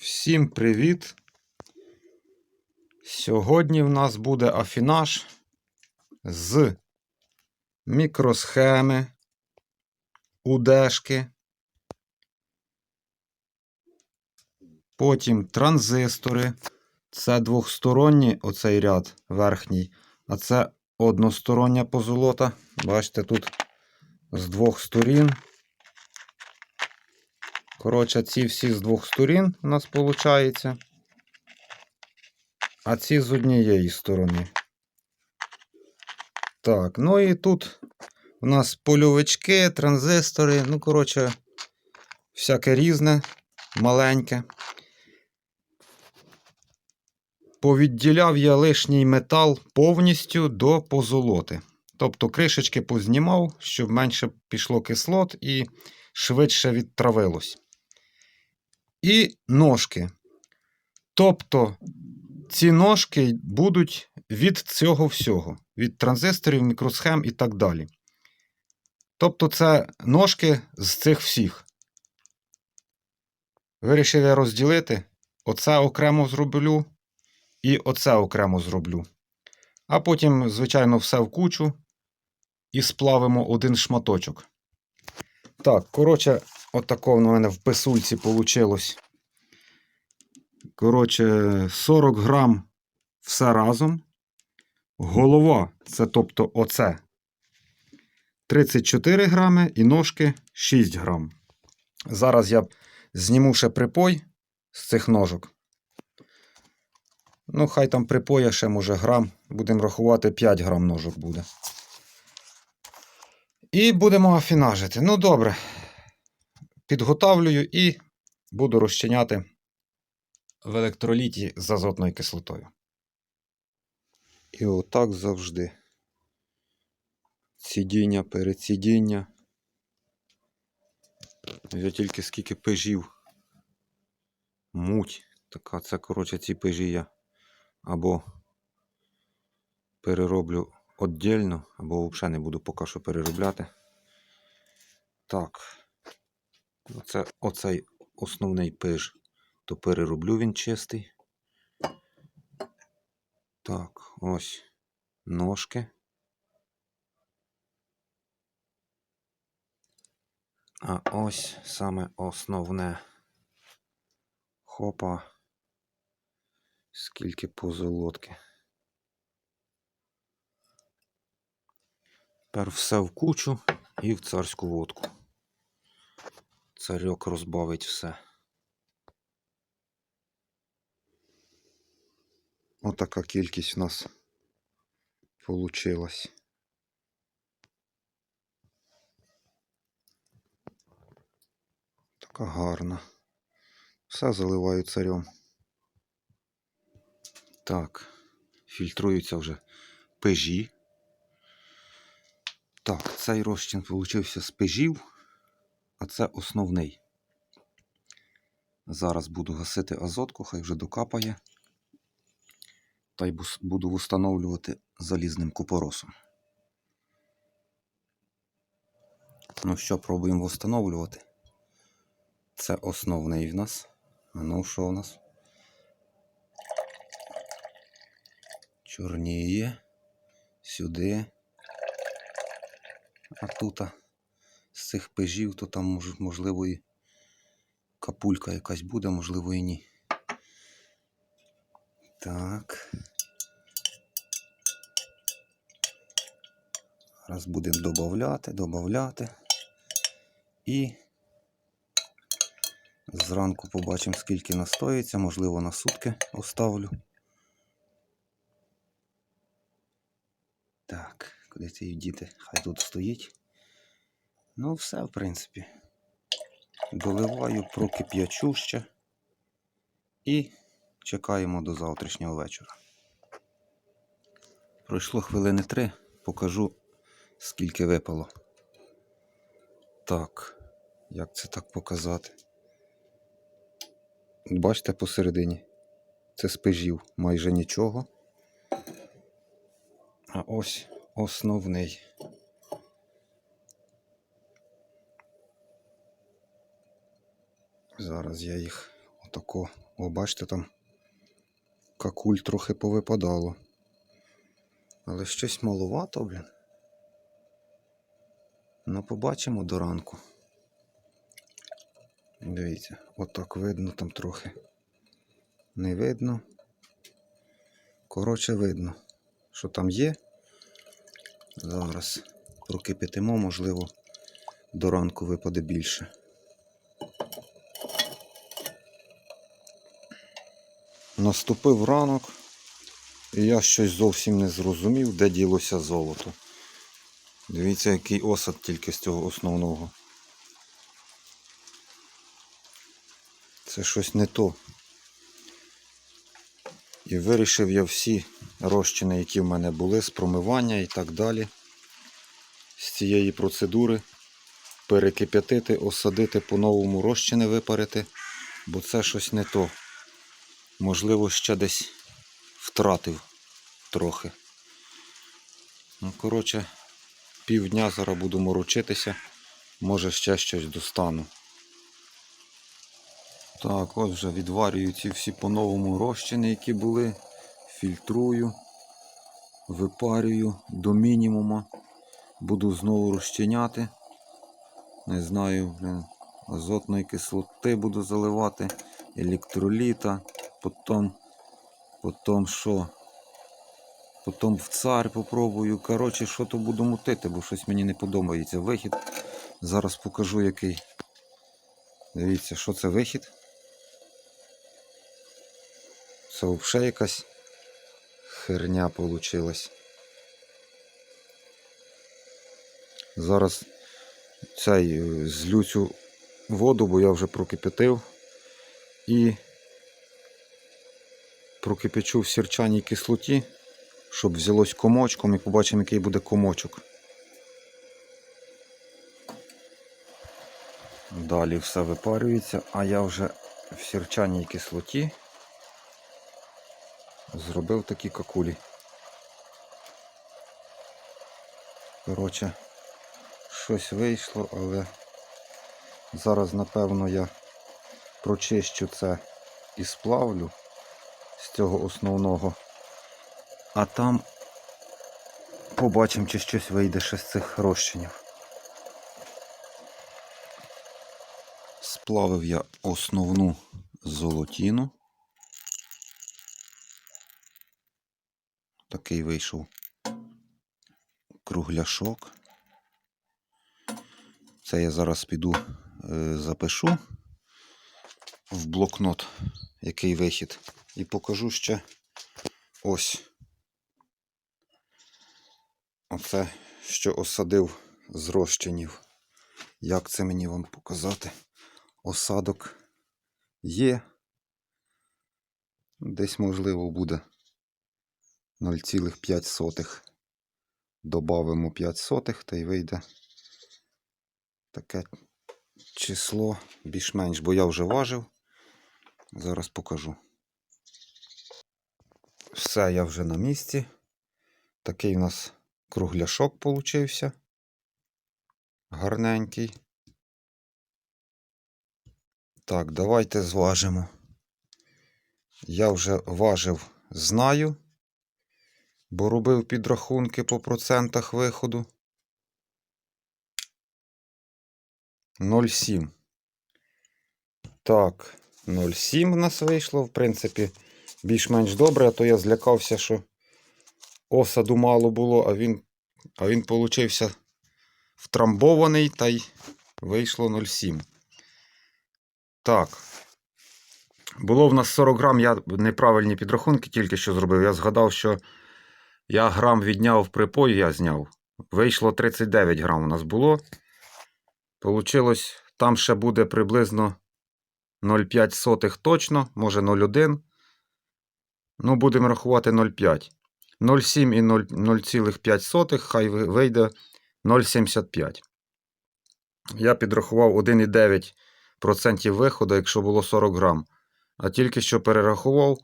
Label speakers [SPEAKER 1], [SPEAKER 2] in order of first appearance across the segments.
[SPEAKER 1] Всім привіт! Сьогодні в нас буде афінаж з мікросхеми, удешки, потім транзистори. Це двохсторонній оцей ряд верхній, а це одностороння позолота. Бачите, тут з двох сторін. Коротше, ці всі з двох сторін у нас виходить. А ці з однієї сторони. Так, ну і тут у нас польовички, транзистори, ну, коротше, всяке різне, маленьке. Повідділяв я лишній метал повністю до позолоти. Тобто кришечки познімав, щоб менше пішло кислот і швидше відтравилось. І ножки. Тобто ці ножки будуть від цього всього, від транзисторів, мікросхем і так далі. Тобто, це ножки з цих всіх. Вирішив я розділити. Оце окремо зроблю і оце окремо зроблю. А потім, звичайно, все в кучу і сплавимо один шматочок. Так, коротше, отако в мене в писульці вийшло. Коротше, 40 грам все разом. Голова це тобто оце. 34 грами і ножки 6 грам. Зараз я зніму ще припой з цих ножок. Ну, хай там припоя ще, може, грам. Будемо рахувати 5 грам ножок буде. І будемо афінажити. Ну, добре. Підготавлюю і буду розчиняти в електроліті з азотною кислотою. І отак завжди. Цідіння, перецідіння. Я тільки скільки пежів. Муть. Така це, коротше, ці пежі я або перероблю віддільно, або взагалі не буду поки що переробляти. Так. Оце, оцей основний пиж, то перероблю він чистий. Так, ось ножки. А ось саме основне. Хопа. Скільки позолотки. Тепер все в кучу і в царську водку. Царьок розбавить все. Отака кількість у нас получилась. Така гарна. Все заливаю царем. Так, фільтруються вже пежі. Так, цей розчин получився з пежів, а це основний. Зараз буду гасити азотку, хай вже докапає. Та й буду встановлювати залізним купоросом. Ну що, пробуємо встановлювати. Це основний в нас. А ну що у нас? Чорніє. Сюди. А з цих пежів, то там можливо і капулька якась буде, можливо і ні. Так. Зараз будемо додавати, додавати. І зранку побачимо, скільки настоїться, можливо, на сутки оставлю. Так, куди ці діти? Хай тут стоїть. Ну, все, в принципі. Доливаю, прокип'ячу ще. І чекаємо до завтрашнього вечора. Пройшло хвилини три, покажу, скільки випало. Так, як це так показати? Бачите посередині? Це спежів майже нічого. А ось основний. Зараз я їх Отако. О, бачите, там какуль трохи повипадало. Але щось маловато, блін. Ну, побачимо до ранку. Дивіться, отак видно там трохи. Не видно. Коротше, видно, що там є. Зараз прокипятимо, можливо, до ранку випаде більше. Наступив ранок, і я щось зовсім не зрозумів, де ділося золото. Дивіться, який осад тільки з цього основного. Це щось не то. І вирішив я всі розчини, які в мене були, з промивання і так далі, з цієї процедури перекип'ятити, осадити по-новому розчини випарити, бо це щось не то. Можливо, ще десь втратив трохи. Ну, коротше, півдня зараз буду морочитися, може ще щось достану. Так, от вже відварюю ці всі по-новому розчини, які були. Фільтрую, випарюю до мінімума. Буду знову розчиняти. Не знаю, блин, азотної кислоти буду заливати, електроліта, потім, потім що? Потім в цар попробую. Коротше, що то буду мутити, бо щось мені не подобається. Вихід. Зараз покажу який. Дивіться, що це вихід. Це взагалі якась херня получилась. Зараз цей е, злю цю воду, бо я вже прокипятив. І прокипячу в сірчаній кислоті, щоб взялось комочком і побачимо, який буде комочок. Далі все випарюється, а я вже в сірчаній кислоті зробив такі какулі. Коротше, щось вийшло, але зараз, напевно, я прочищу це і сплавлю з цього основного. А там побачимо, чи щось вийде ще з цих розчинів. Сплавив я основну золотіну. Такий вийшов кругляшок. Це я зараз піду е, запишу в блокнот, який вихід, і покажу ще ось. Оце, що осадив з розчинів. Як це мені вам показати? Осадок є. Десь, можливо, буде 0,5. Добавимо 5 сотих та й вийде таке число більш-менш, бо я вже важив. Зараз покажу. Все, я вже на місці. Такий у нас кругляшок получився. Гарненький. Так, давайте зважимо. Я вже важив, знаю, бо робив підрахунки по процентах виходу. 0,7. Так, 0,7 в нас вийшло, в принципі, більш-менш добре, а то я злякався, що осаду мало було, а він, а він получився втрамбований та й вийшло 0,7. Так. Було в нас 40 грам, я неправильні підрахунки тільки що зробив. Я згадав, що я грам відняв припой, я зняв. Вийшло 39 грам у нас було. Получилось, там ще буде приблизно 0,5 сотих точно, може 0,1. Ну, будемо рахувати 0,5. 0,7 і 0,5 сотих, хай вийде 0,75. Я підрахував 1,9% виходу, якщо було 40 грам. А тільки що перерахував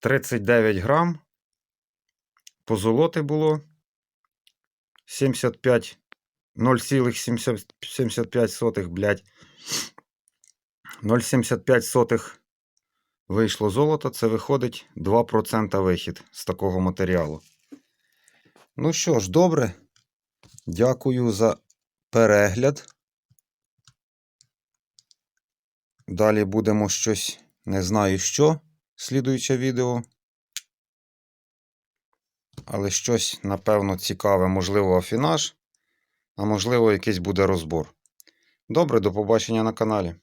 [SPEAKER 1] 39 грам. Позолоти було 75 0,75, блядь. 0,75 вийшло золото, це виходить 2% вихід з такого матеріалу. Ну що ж, добре. Дякую за перегляд. Далі будемо щось, не знаю що, слідуюче відео. Але щось, напевно, цікаве, можливо, афінаж, а можливо, якийсь буде розбор. Добре, до побачення на каналі.